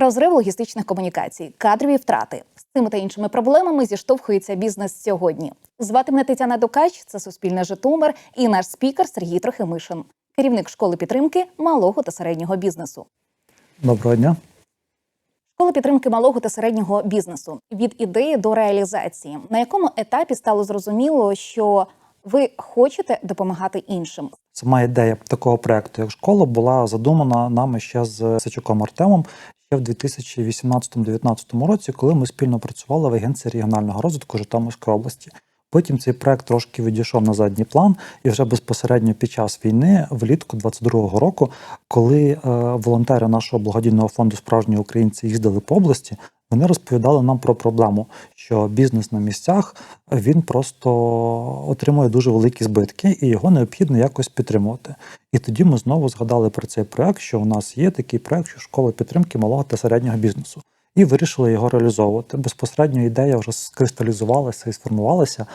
Розрив логістичних комунікацій, кадрові втрати з цими та іншими проблемами зіштовхується бізнес сьогодні. Звати мене Тетяна Докач, це Суспільне Житомир, і наш спікер Сергій Трохимишин, керівник школи підтримки малого та середнього бізнесу. Доброго дня. Школа підтримки малого та середнього бізнесу від ідеї до реалізації. На якому етапі стало зрозуміло, що ви хочете допомагати іншим? Сама ідея такого проекту, як школа, була задумана нами ще з Сачуком Артемом ще в 2018-2019 році, коли ми спільно працювали в агенції регіонального розвитку Житомирської області. Потім цей проект трошки відійшов на задній план, і вже безпосередньо під час війни, влітку 22-го року, коли е, волонтери нашого благодійного фонду Справжні українці їздили по області, вони розповідали нам про проблему, що бізнес на місцях він просто отримує дуже великі збитки, і його необхідно якось підтримувати. І тоді ми знову згадали про цей проект, що у нас є такий проект, що школа підтримки малого та середнього бізнесу. І вирішили його реалізовувати. Безпосередньо ідея вже скристалізувалася і сформувалася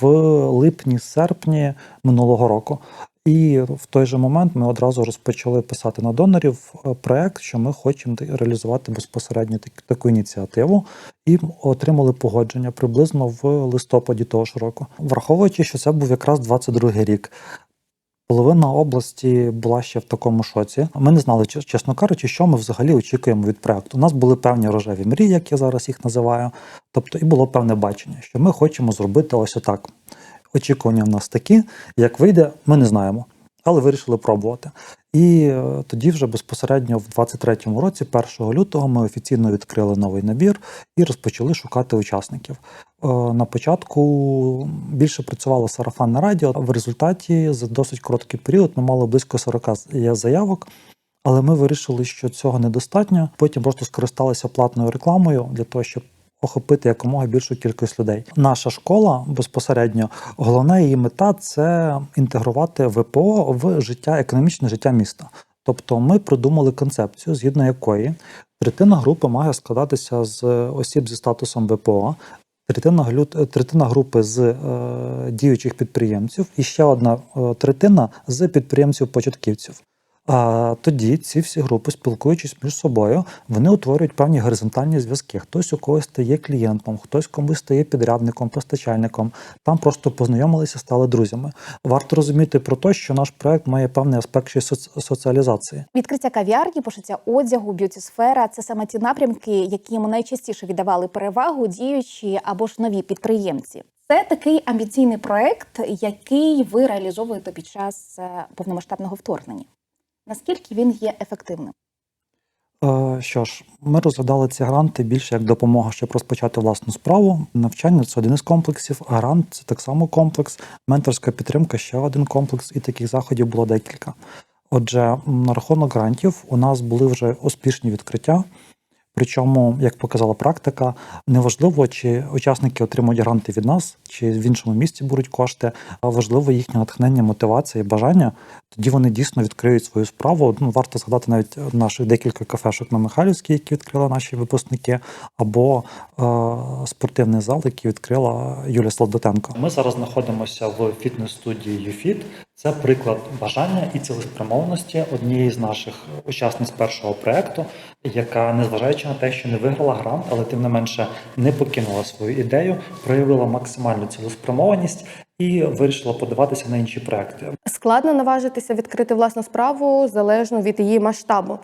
в липні-серпні минулого року. І в той же момент ми одразу розпочали писати на донорів е, проект, що ми хочемо реалізувати безпосередньо так- таку ініціативу, і отримали погодження приблизно в листопаді того ж року, враховуючи, що це був якраз 22-й рік. Половина області була ще в такому шоці. Ми не знали, чес- чесно кажучи, що ми взагалі очікуємо від проекту. У нас були певні рожеві мрії, як я зараз їх називаю. Тобто, і було певне бачення, що ми хочемо зробити ось отак. Очікування в нас такі, як вийде, ми не знаємо, але вирішили пробувати. І е, тоді, вже безпосередньо в 23-му році, 1 лютого, ми офіційно відкрили новий набір і розпочали шукати учасників. Е, На початку більше працювало сарафанне радіо. В результаті за досить короткий період ми мали близько 40 заявок. Але ми вирішили, що цього недостатньо. Потім просто скористалися платною рекламою для того, щоб охопити якомога більшу кількість людей. Наша школа безпосередньо головна її мета це інтегрувати ВПО в життя, економічне життя міста. Тобто, ми придумали концепцію, згідно якої третина групи має складатися з осіб зі статусом ВПО. Третина, третина групи з е, діючих підприємців і ще одна е, третина з підприємців-початківців. А тоді ці всі групи, спілкуючись між собою, вони утворюють певні горизонтальні зв'язки. Хтось у когось стає клієнтом, хтось комусь стає підрядником, постачальником. Там просто познайомилися, стали друзями. Варто розуміти про те, що наш проект має певний аспект ще й соціалізації. Відкриття кав'ярні, пошиття одягу, б'юті-сфера це саме ті напрямки, яким найчастіше віддавали перевагу діючі або ж нові підприємці. Це такий амбіційний проект, який ви реалізовуєте під час е, повномасштабного вторгнення. Наскільки він є ефективним? Е, Що ж, ми розглядали ці гранти більше як допомога, щоб розпочати власну справу. Навчання це один із комплексів, а грант це так само комплекс, менторська підтримка ще один комплекс, і таких заходів було декілька. Отже, на рахунок грантів у нас були вже успішні відкриття. Причому, як показала практика, неважливо, чи учасники отримують гранти від нас, чи в іншому місці беруть кошти, а важливо їхнє натхнення, мотивація і бажання. Тоді вони дійсно відкриють свою справу. Ну, варто згадати навіть наших декілька кафешок на Михайлівській, які відкрили наші випускники, або е, спортивний зал, який відкрила Юлія Солдатенко. Ми зараз знаходимося в фітнес-студії UFIT. Це приклад бажання і цілеспрямованості однієї з наших учасниць першого проекту, яка, незважаючи на те, що не виграла грант, але тим не менше не покинула свою ідею, проявила максимальну цілеспрямованість і вирішила подаватися на інші проекти. Складно наважитися відкрити власну справу залежно від її масштабу.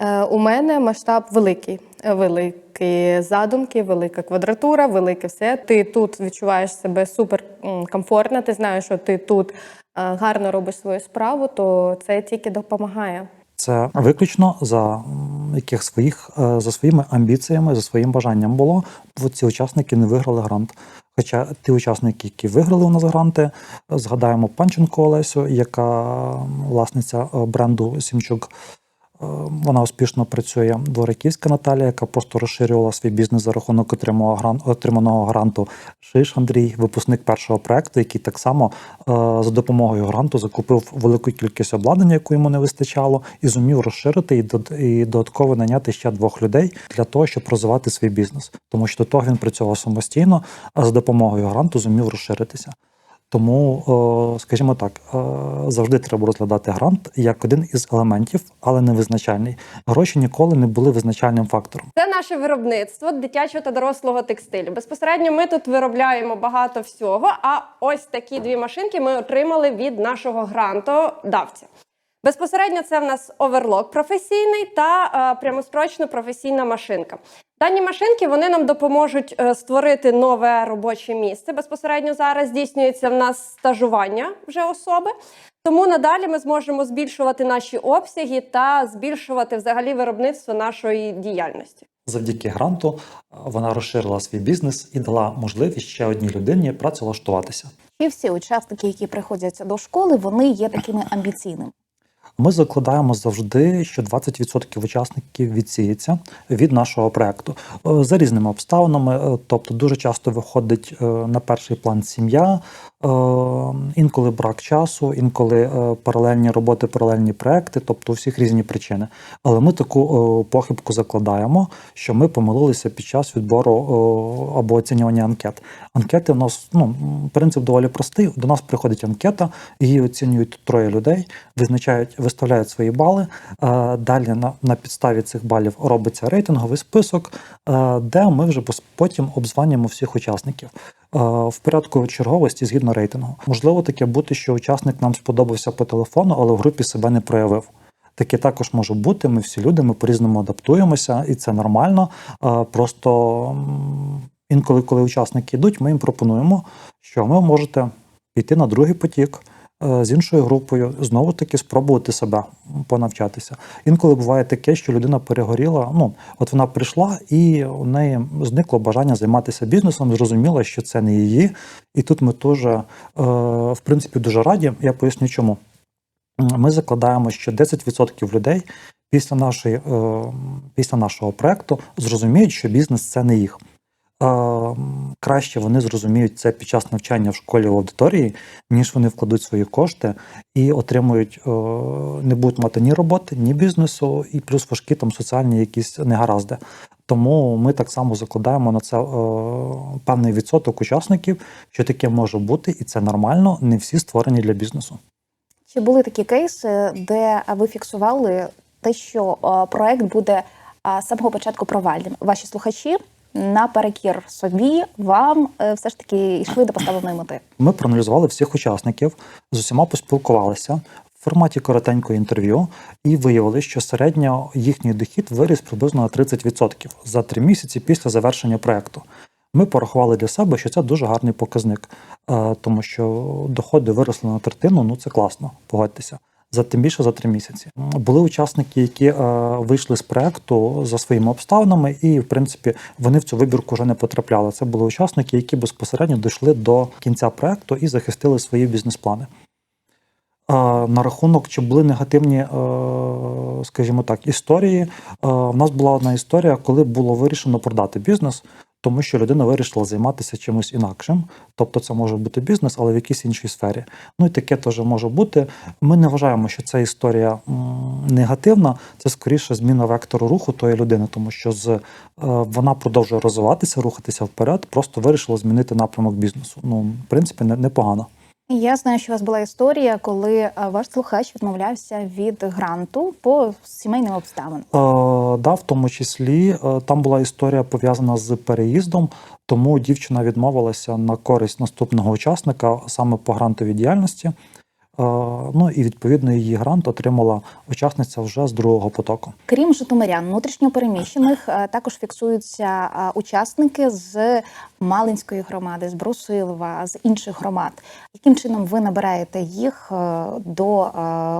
Е, у мене масштаб великий. Великі задумки, велика квадратура, велике все. Ти тут відчуваєш себе супер м, комфортно, ти знаєш, що ти тут гарно робиш свою справу, то це тільки допомагає. Це виключно за яких своїх е, за своїми амбіціями, за своїм бажанням було. Бо ці учасники не виграли грант. Хоча ті учасники, які виграли у нас гранти, згадаємо Панченко Олесю, яка власниця е, бренду Сімчук. Е, Вона успішно працює. Двориківська Наталія, яка просто розширювала свій бізнес за рахунок отриманого гран- отриманого гранту. Шиш Андрій, випускник першого проекту, який так само е, за допомогою гранту закупив велику кількість обладнання, яку йому не вистачало, і зумів розширити і додатково наняти ще двох людей для того, щоб розвивати свій бізнес. Тому що до того він працював самостійно, а за допомогою гранту зумів розширитися. Тому, скажімо так, е, завжди треба розглядати грант як один із елементів, але не визначальний. Гроші ніколи не були визначальним фактором. Це наше виробництво дитячого та дорослого текстилю. Безпосередньо ми тут виробляємо багато всього. А ось такі дві машинки ми отримали від нашого грантодавця. Безпосередньо це в нас оверлок професійний та е, прямострочно професійна машинка. Дані машинки вони нам допоможуть е, створити нове робоче місце. Безпосередньо зараз здійснюється в нас стажування вже особи. Тому надалі ми зможемо збільшувати наші обсяги та збільшувати взагалі виробництво нашої діяльності. Завдяки гранту е, вона розширила свій бізнес і дала можливість ще одній людині працевлаштуватися. Чи всі учасники, які приходять до школи, вони є такими амбіційними? Ми закладаємо завжди, що 20% учасників відсіється від нашого проекту Е, за різними обставинами. Е, Тобто, дуже часто виходить е, на перший план сім'я, інколи брак часу, інколи е, паралельні роботи, паралельні проекти, тобто у всіх різні причини. Але ми таку е, похибку закладаємо, що ми помилилися під час відбору е, або оцінювання анкет. Анкети у нас ну принцип доволі простий. До нас приходить анкета, її оцінюють троє людей, визначають, виставляють свої бали. Е, Далі на, на підставі цих балів робиться рейтинговий список, е, де ми вже потім обзванюємо всіх учасників. Е, В порядку черговості згідно рейтингу. Можливо таке бути, що учасник нам сподобався по телефону, але в групі себе не проявив. Таке також може бути. Ми всі люди, ми по-різному адаптуємося, і це нормально. Е, Просто інколи, коли учасники йдуть, ми їм пропонуємо, що ви можете піти на другий потік з іншою групою, знову таки спробувати себе понавчатися. Інколи буває таке, що людина перегоріла. Ну, от вона прийшла, і у неї зникло бажання займатися бізнесом, зрозуміла, що це не її. І тут ми теж, е, в принципі, дуже раді. Я поясню, чому. Ми закладаємо, що 10% людей після, нашої, е, після нашого проекту зрозуміють, що бізнес це не їх. Краще вони зрозуміють це під час навчання в школі в аудиторії, ніж вони вкладуть свої кошти і отримують, не будуть мати ні роботи, ні бізнесу, і плюс важкі там соціальні якісь негаразди. Тому ми так само закладаємо на це е, певний відсоток учасників, що таке може бути, і це нормально. Не всі створені для бізнесу. Чи були такі кейси, де ви фіксували те, що проект буде з самого початку провальним? Ваші слухачі наперекір собі вам е, все ж таки йшли до поставленої мети? Ми проаналізували всіх учасників, з усіма поспілкувалися в форматі коротенького інтерв'ю і виявили, що середньо їхній дохід виріс приблизно на 30% за три місяці після завершення проекту. Ми порахували для себе, що це дуже гарний показник, е, тому що доходи виросли на третину. Ну це класно, погодьтеся. За тим більше за три місяці були учасники, які е, вийшли з проекту за своїми обставинами, і в принципі вони в цю вибірку вже не потрапляли. Це були учасники, які безпосередньо дійшли до кінця проекту і захистили свої бізнес-плани. Е, На рахунок, чи були негативні, е, скажімо так, історії. У нас була одна історія, коли було вирішено продати бізнес, тому що людина вирішила займатися чимось інакшим. Тобто це може бути бізнес, але в якійсь іншій сфері. Ну і таке теж може бути. Ми не вважаємо, що ця історія негативна. Це скоріше зміна вектору руху тої людини, тому що з, е, вона продовжує розвиватися, рухатися вперед, просто вирішила змінити напрямок бізнесу. Ну, в принципі, не- непогано. Я знаю, що у вас була історія, коли е, ваш слухач відмовлявся від гранту по сімейним обставинам. Е, да, в тому числі е, там була історія пов'язана з переїздом, тому дівчина відмовилася на користь наступного учасника саме по грантовій діяльності. Е, Ну і відповідно її грант отримала учасниця вже з другого потоку. Крім житомирян, внутрішньопереміщених е, також фіксуються е, учасники з Малинської громади, з Брусилова, з інших громад. Яким чином ви набираєте їх до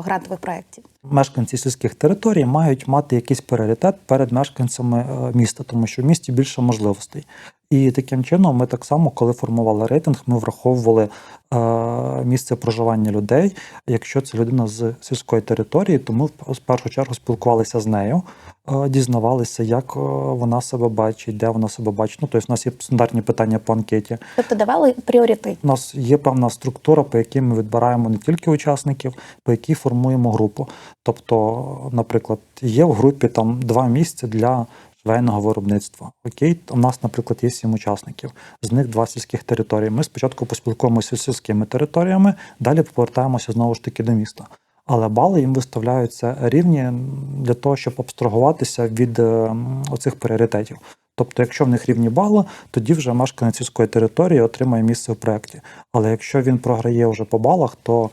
грантових проєктів? Мешканці сільських територій мають мати якийсь пріоритет перед мешканцями міста, тому що в місті більше можливостей. І таким чином, ми так само, коли формували рейтинг, ми враховували е, місце проживання людей. Якщо це людина з сільської території, то ми в в першу чергу спілкувалися з нею, е, дізнавалися, як е, вона себе бачить, де вона себе бачить. Ну, тобто, у нас є стандартні питання по анкеті. Тобто давали пріоритет. У нас є певна структура, по якій ми відбираємо не тільки учасників, по якій формуємо групу. Тобто, наприклад, є в групі там два місця для швейного виробництва. Окей, у нас, наприклад, є сім учасників, з них два сільських територій. Ми спочатку поспілкуємося з сільськими територіями, далі повертаємося знову ж таки до міста. Але бали їм виставляються рівні для того, щоб абстрагуватися від е, оцих пріоритетів. Тобто, якщо в них рівні бали, тоді вже мешканець сільської території отримає місце в проєкті. Але якщо він програє вже по балах, то е,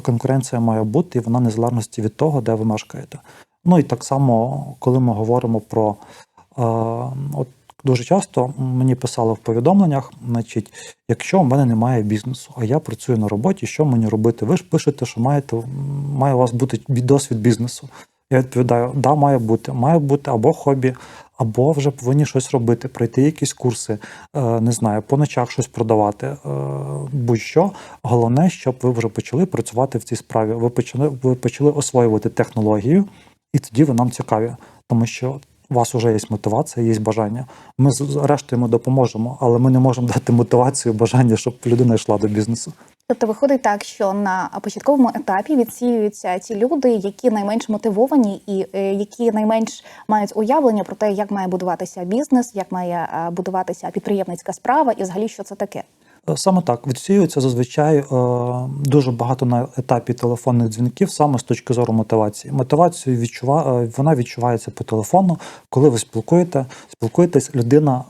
конкуренція має бути, і вона незалежності від того, де ви мешкаєте. Ну і так само, коли ми говоримо про е, от дуже часто мені писали в повідомленнях, значить, якщо у мене немає бізнесу, а я працюю на роботі, що мені робити? Ви ж пишете, що маєте має у вас бути досвід бізнесу. Я відповідаю: да, має бути. Має бути або хобі, або вже повинні щось робити, пройти якісь курси, е, не знаю, по ночах щось продавати. е, Будь-що. Головне, щоб ви вже почали працювати в цій справі. Ви почали, ви почали освоювати технологію, і тоді ви нам цікаві, тому що у вас вже є мотивація, є бажання. Ми з з ми допоможемо, але ми не можемо дати мотивацію, бажання, щоб людина йшла до бізнесу. Тобто виходить так, що на початковому етапі відсіюються ті люди, які найменш мотивовані і е, які найменш мають уявлення про те, як має будуватися бізнес, як має е, будуватися підприємницька справа, і взагалі що це таке. Е, Саме так відсіюється зазвичай е, дуже багато на етапі телефонних дзвінків, саме з точки зору мотивації. Мотивацію відчува... е, вона відчувається по телефону, коли ви спілкуєте, спілкуєтесь, людина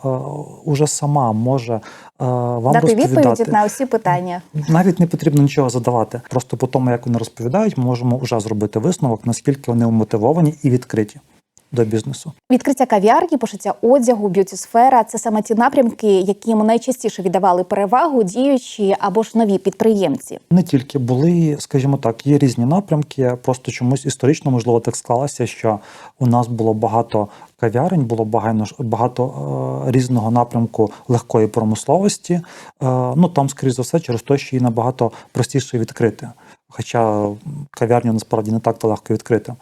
уже сама може вам Дати розповідати. відповіді на усі питання. Навіть не потрібно нічого задавати. Просто по тому, як вони розповідають, ми можемо вже зробити висновок, наскільки вони мотивовані і відкриті до бізнесу. Відкриття кав'ярні, пошиття одягу, б'юті-сфера це саме ті напрямки, яким найчастіше віддавали перевагу діючі або ж нові підприємці. Не тільки були, скажімо так, є різні напрямки. Просто чомусь історично можливо так склалося, що у нас було багато кав'ярень, було багато, багато е, різного напрямку легкої промисловості. Е, ну там, скоріш за все, через те, що її набагато простіше відкрити. Хоча кав'ярню насправді не так то легко відкрити.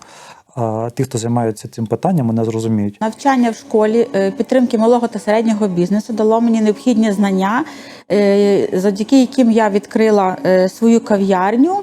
Е, ті, хто займаються цим питанням, мене зрозуміють. Навчання в школі е, підтримки малого та середнього бізнесу дало мені необхідні знання, е, завдяки яким я відкрила е, свою кав'ярню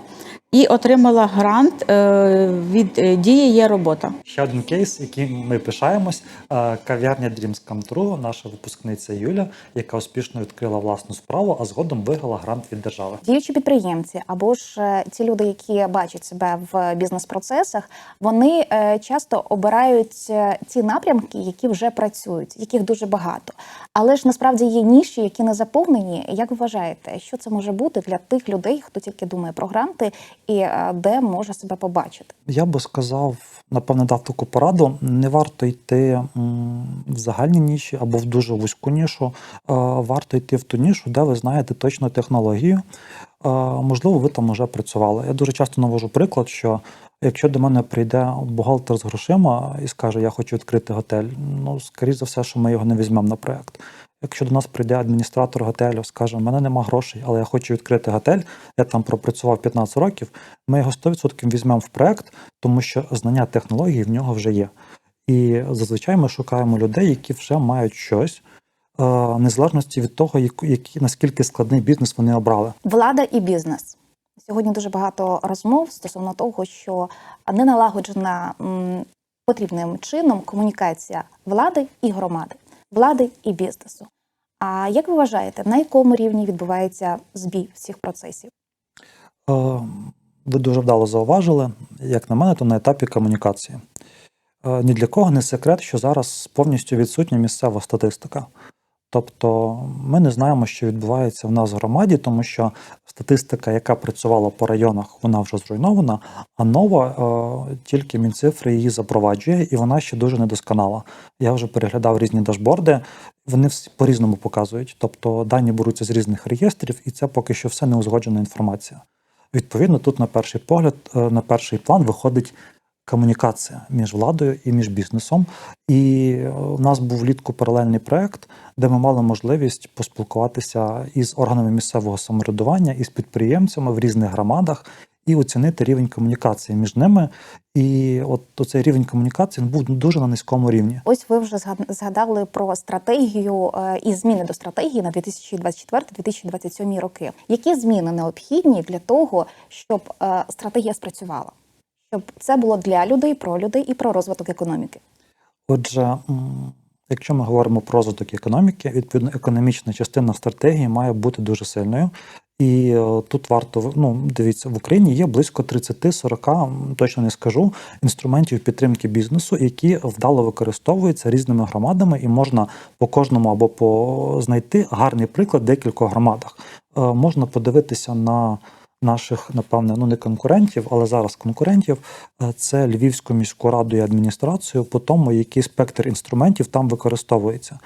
і отримала грант е, від е, дії є робота. Ще один кейс, яким ми пишаємось. Е, Кав'ярня Dreams Come True, наша випускниця Юля, яка успішно відкрила власну справу, а згодом виграла грант від держави. Діючі підприємці або ж ті люди, які бачать себе в бізнес-процесах, вони часто обирають ті напрямки, які вже працюють, яких дуже багато. Але ж насправді є ніші, які не заповнені. Як ви вважаєте, що це може бути для тих людей, хто тільки думає про гранти і е, де може себе побачити? Я би сказав, напевне, дав таку пораду. Не варто йти в загальні ніші або в дуже вузьку нішу. Е, Варто йти в ту нішу, де ви знаєте точно технологію. Е, Можливо, ви там вже працювали. Я дуже часто навожу приклад, що якщо до мене прийде бухгалтер з грошима і скаже, я хочу відкрити готель, ну, скоріш за все, що ми його не візьмемо на проєкт. Якщо до нас прийде адміністратор готелю, скаже, у мене нема грошей, але я хочу відкрити готель, я там пропрацював 15 років, ми його 100% візьмемо в проєкт, тому що знання технологій в нього вже є. І зазвичай ми шукаємо людей, які вже мають щось, е, незалежності від того, які, наскільки складний бізнес вони обрали. Влада і бізнес. Сьогодні дуже багато розмов стосовно того, що не налагоджена потрібним чином комунікація влади і громади, влади і бізнесу. А як ви вважаєте, на якому рівні відбувається збій всіх процесів? Е, Ви дуже вдало зауважили, як на мене, то на етапі комунікації. Е, Ні для кого не секрет, що зараз повністю відсутня місцева статистика. Тобто ми не знаємо, що відбувається в нас в громаді, тому що статистика, яка працювала по районах, вона вже зруйнована, а нова е, тільки Мінцифри її запроваджує, і вона ще дуже недосконала. Я вже переглядав різні дашборди, вони всі по-різному показують. Тобто дані беруться з різних реєстрів, і це поки що все не узгоджена інформація. Відповідно, тут на перший погляд, е, на перший план виходить комунікація між владою і між бізнесом. І е, у нас був влітку паралельний проект, де ми мали можливість поспілкуватися із органами місцевого самоврядування, із підприємцями в різних громадах і оцінити рівень комунікації між ними. І от цей рівень комунікації був дуже на низькому рівні. Ось ви вже згад- згадали про стратегію е, і зміни до стратегії на 2024-2027 роки. Які зміни необхідні для того, щоб е, стратегія спрацювала? Щоб це було для людей, про людей і про розвиток економіки? Отже, якщо ми говоримо про розвиток економіки, відповідно, економічна частина стратегії має бути дуже сильною. І е, тут варто ну, дивіться, в Україні є близько 30-40, точно не скажу, інструментів підтримки бізнесу, які вдало використовуються різними громадами, і можна по кожному або по знайти гарний приклад в декількох громадах. Е, Можна подивитися на наших, напевне, ну не конкурентів, але зараз конкурентів. Е, Це Львівську міську раду і адміністрацію по тому, який спектр інструментів там використовується.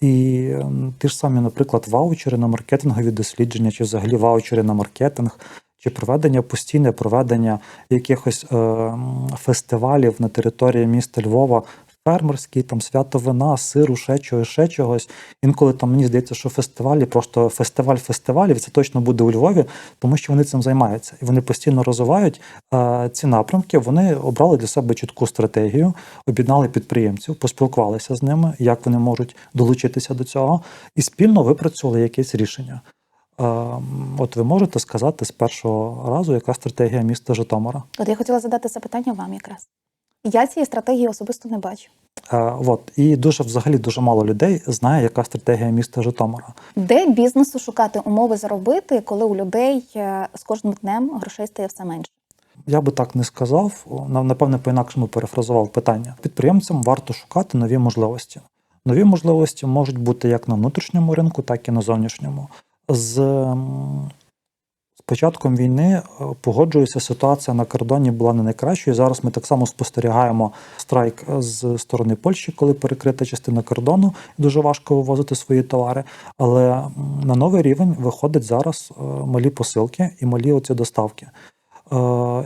І ем, ті ж самі, наприклад, ваучери на маркетингові дослідження, чи взагалі ваучери на маркетинг, чи проведення постійне проведення якихось е, фестивалів на території міста Львова, фермерський, там свято вина, сиру, ще чогось, ще чогось. Інколи там мені здається, що фестивалі, просто фестиваль фестивалів, це точно буде у Львові, тому що вони цим займаються. І вони постійно розвивають е, ці напрямки. Вони обрали для себе чітку стратегію, об'єднали підприємців, поспілкувалися з ними, як вони можуть долучитися до цього, і спільно випрацювали якесь рішення. От ви можете сказати з першого разу, яка стратегія міста Житомира? От я хотіла задати запитання вам якраз. Я цієї стратегії особисто не бачу. Е, От і дуже взагалі дуже мало людей знає, яка стратегія міста Житомира. Де бізнесу шукати умови заробити, коли у людей е, з кожним днем грошей стає все менше? Я би так не сказав, напевне, по-інакшому перефразував питання. Підприємцям варто шукати нові можливості. Нові можливості можуть бути як на внутрішньому ринку, так і на зовнішньому. З початком війни е, погоджуюся, ситуація на кордоні була не найкращою. Зараз ми так само спостерігаємо страйк з сторони Польщі, коли перекрита частина кордону, дуже важко вивозити свої товари. Але на новий рівень виходить зараз е, малі посилки і малі оці доставки. Е,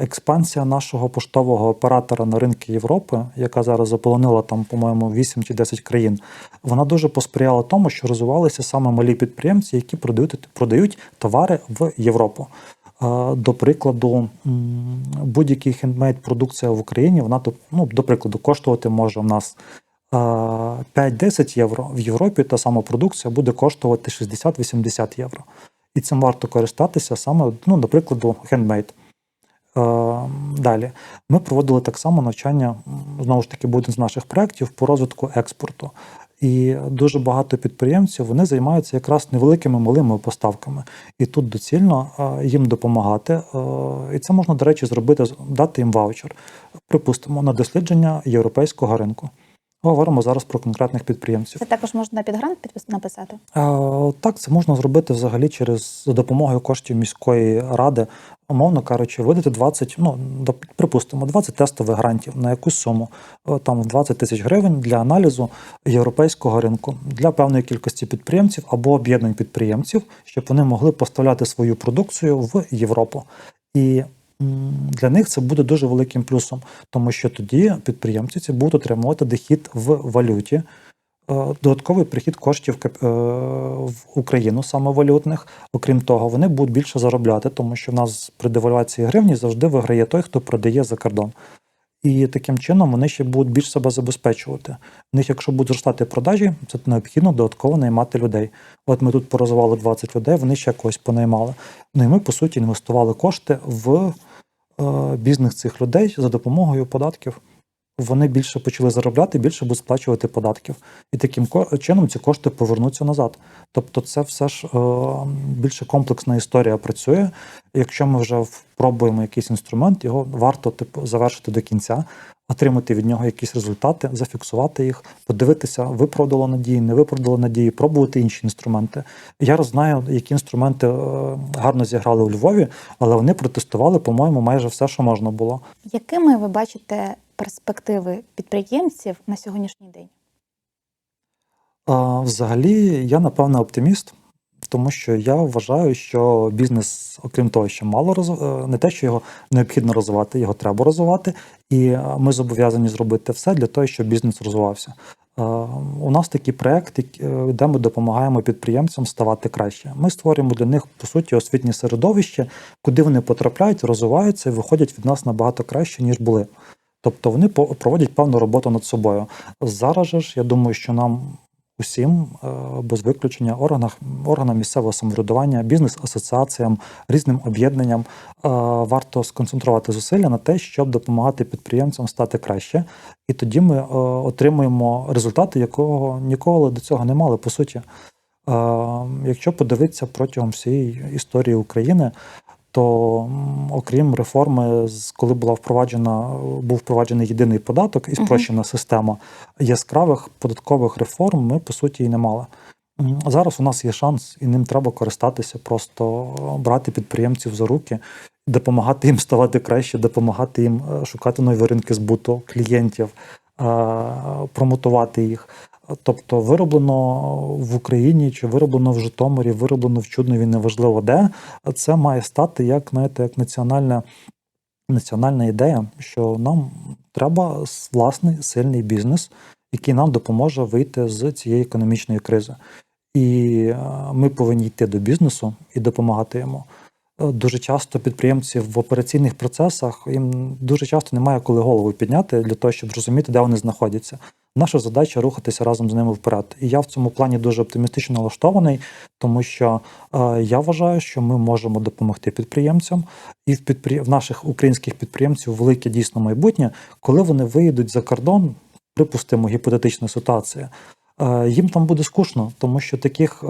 експансія нашого поштового оператора на ринки Європи, яка зараз заполонила там, по-моєму, 8 чи 10 країн, вона дуже посприяла тому, що розвивалися саме малі підприємці, які продають, продають товари в Європу. Е, До прикладу, будь-який хендмейд продукція в Україні, вона ну, до прикладу, коштувати може в нас е, 5-10 євро. В Європі та сама продукція буде коштувати 60-80 євро. І цим варто користатися саме, ну, до прикладу, хендмейд. Е, Далі ми проводили так само навчання. Знову ж таки, один з наших проєктів по розвитку експорту. І дуже багато підприємців вони займаються якраз невеликими малими поставками. І тут доцільно е, їм допомагати. Е, І це можна, до речі, зробити, дати їм ваучер. Припустимо, на дослідження європейського ринку. Говоримо зараз про конкретних підприємців. Це також можна під грант підпис- написати. Е, Так, це можна зробити взагалі через за допомогою коштів міської ради, умовно кажучи, видати 20, ну припустимо, 20 тестових грантів на якусь суму, е, там 20 тисяч гривень для аналізу європейського ринку для певної кількості підприємців або об'єднань підприємців, щоб вони могли поставляти свою продукцію в Європу. І для них це буде дуже великим плюсом, тому що тоді підприємці ці будуть отримувати дохід в валюті. Е, Додатковий прихід коштів е, в Україну саме валютних. Окрім того, вони будуть більше заробляти, тому що в нас при девальвації гривні завжди виграє той, хто продає за кордон. І таким чином вони ще будуть більш себе забезпечувати. В них, якщо будуть зростати продажі, це необхідно додатково наймати людей. От ми тут порозвивали 20 людей, вони ще когось понаймали. Ну і ми, по суті, інвестували кошти в е, бізнес цих людей за допомогою податків. Вони більше почали заробляти, більше будуть сплачувати податків. І таким чином ці кошти повернуться назад. Тобто, це все ж е, більше комплексна історія працює. Якщо ми вже пробуємо якийсь інструмент, його варто типу завершити до кінця, отримати від нього якісь результати, зафіксувати їх, подивитися, виправдало надії, не виправдало надії, пробувати інші інструменти. Я знаю, які інструменти е, гарно зіграли у Львові, але вони протестували, по-моєму, майже все, що можна було. Якими ви бачите перспективи підприємців на сьогоднішній день? Взагалі, я напевне оптиміст, тому що я вважаю, що бізнес, окрім того, що мало роз... е, не те, що його необхідно розвивати, його треба розвивати, і е, ми зобов'язані зробити все для того, щоб бізнес розвивався. Е, У нас такий проект, де ми допомагаємо підприємцям ставати краще. Ми створюємо для них по суті освітнє середовище, куди вони потрапляють, розвиваються і виходять від нас набагато краще, ніж були. Тобто вони проводять певну роботу над собою. Зараз ж я думаю, що нам усім е, без виключення органах, органам місцевого самоврядування, бізнес-асоціаціям, різним об'єднанням е, варто сконцентрувати зусилля на те, щоб допомагати підприємцям стати краще. І тоді ми е, отримуємо результати, якого ніколи до цього не мали. По суті, якщо подивитися протягом всієї історії України, то окрім реформи, коли була впроваджена, був впроваджений єдиний податок і спрощена система яскравих податкових реформ, ми по суті і не мали. Зараз у нас є шанс, і ним треба користатися, просто брати підприємців за руки, допомагати їм ставати краще, допомагати їм е, шукати нові ринки збуту клієнтів, е, промотувати їх. Тобто вироблено в Україні чи вироблено в Житомирі, вироблено в Чуднові, неважливо де. Це має стати як, знаєте, як національна, національна ідея, що нам треба власний сильний бізнес, який нам допоможе вийти з цієї економічної кризи. І е, ми повинні йти до бізнесу і допомагати йому. Е, Дуже часто підприємці в операційних процесах їм дуже часто немає коли голову підняти для того, щоб зрозуміти, де вони знаходяться. Наша задача рухатися разом з ними вперед. І я в цьому плані дуже оптимістично налаштований, тому що е, я вважаю, що ми можемо допомогти підприємцям, і в, підпри... в наших українських підприємців велике дійсно майбутнє, коли вони виїдуть за кордон, припустимо, гіпотетична ситуація. Е, їм там буде скучно, тому що таких е,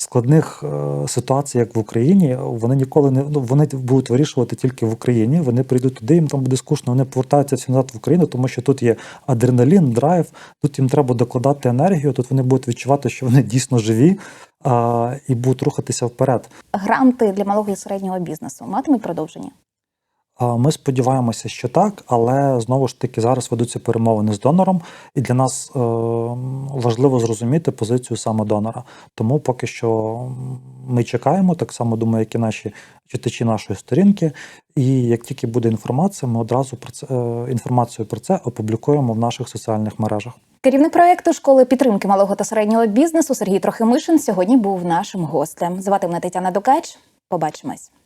складних е, ситуацій, як в Україні, вони ніколи не ну, вони будуть вирішувати тільки в Україні. Вони прийдуть туди, їм там буде скучно. Вони повертаються всі назад в Україну, тому що тут є адреналін, драйв. Тут їм треба докладати енергію. Тут вони будуть відчувати, що вони дійсно живі а, і будуть рухатися вперед. Гранти для малого і середнього бізнесу матимуть продовження. Ми сподіваємося, що так, але знову ж таки зараз ведуться перемовини з донором, і для нас е, важливо зрозуміти позицію саме донора. Тому поки що ми чекаємо, так само думаю, як і наші читачі нашої сторінки. І як тільки буде інформація, ми одразу про це е, інформацію про це опублікуємо в наших соціальних мережах. Керівник проекту школи підтримки малого та середнього бізнесу Сергій Трохимишин сьогодні був нашим гостем. Звати мене Тетяна Дукач. Побачимось.